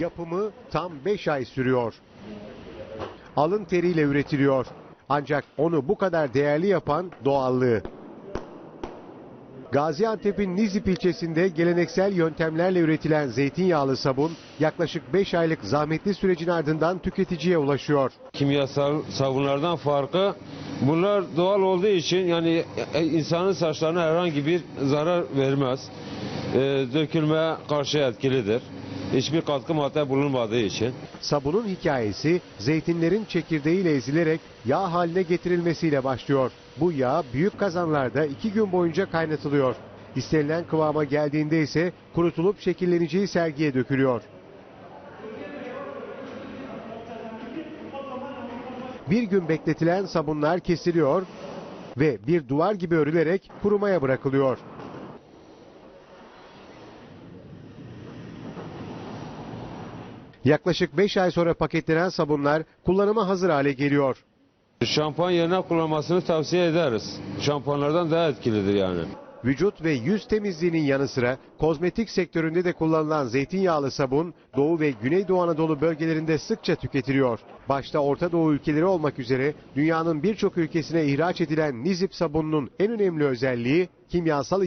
Yapımı tam 5 ay sürüyor. Alın teriyle üretiliyor. Ancak onu bu kadar değerli yapan doğallığı. Gaziantep'in Nizip ilçesinde geleneksel yöntemlerle üretilen zeytinyağlı sabun yaklaşık 5 aylık zahmetli sürecin ardından tüketiciye ulaşıyor. kimyasal sabunlardan farkı bunlar doğal olduğu için yani e, insanın saçlarına herhangi bir zarar vermez. E, dökülme karşı etkilidir. Hiçbir katkı madde bulunmadığı için. Sabunun hikayesi zeytinlerin çekirdeğiyle ezilerek yağ haline getirilmesiyle başlıyor. Bu yağ büyük kazanlarda iki gün boyunca kaynatılıyor. İstenilen kıvama geldiğinde ise kurutulup şekilleneceği sergiye dökülüyor. Bir gün bekletilen sabunlar kesiliyor ve bir duvar gibi örülerek kurumaya bırakılıyor. Yaklaşık 5 ay sonra paketlenen sabunlar kullanıma hazır hale geliyor. Şampuan yerine kullanmasını tavsiye ederiz. Şampuanlardan daha etkilidir yani. Vücut ve yüz temizliğinin yanı sıra kozmetik sektöründe de kullanılan zeytinyağlı sabun Doğu ve Güneydoğu Anadolu bölgelerinde sıkça tüketiliyor. Başta Orta Doğu ülkeleri olmak üzere dünyanın birçok ülkesine ihraç edilen Nizip sabununun en önemli özelliği kimyasal